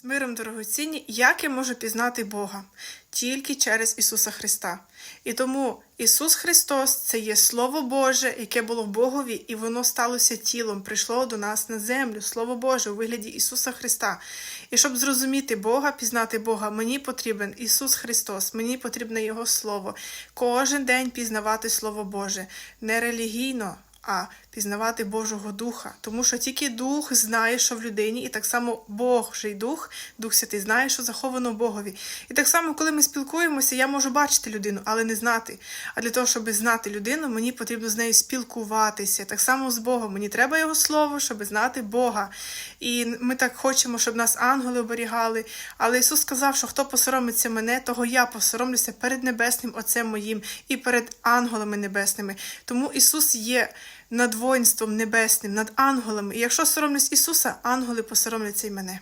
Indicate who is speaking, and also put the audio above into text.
Speaker 1: З миром дорогоцінні, як я можу пізнати Бога? Тільки через Ісуса Христа. І тому Ісус Христос це є Слово Боже, яке було в Богові, і воно сталося тілом, прийшло до нас на землю, Слово Боже у вигляді Ісуса Христа. І щоб зрозуміти Бога, пізнати Бога, мені потрібен Ісус Христос, мені потрібне Його Слово. Кожен день пізнавати Слово Боже, не релігійно а пізнавати Божого Духа. Тому що тільки Дух знає, що в людині, і так само Божий Дух, Дух Святий, знає, що заховано Богові. І так само, коли ми спілкуємося, я можу бачити людину, але не знати. А для того, щоб знати людину, мені потрібно з нею спілкуватися. Так само з Богом. Мені треба Його Слово, щоб знати Бога. І ми так хочемо, щоб нас ангели оберігали. Але Ісус сказав, що хто посоромиться мене, того я посоромлюся перед Небесним Отцем моїм і перед ангелами небесними. Тому Ісус є над воїнством небесним, над ангелами. І якщо соромлюсь Ісуса, ангели посоромляться й мене.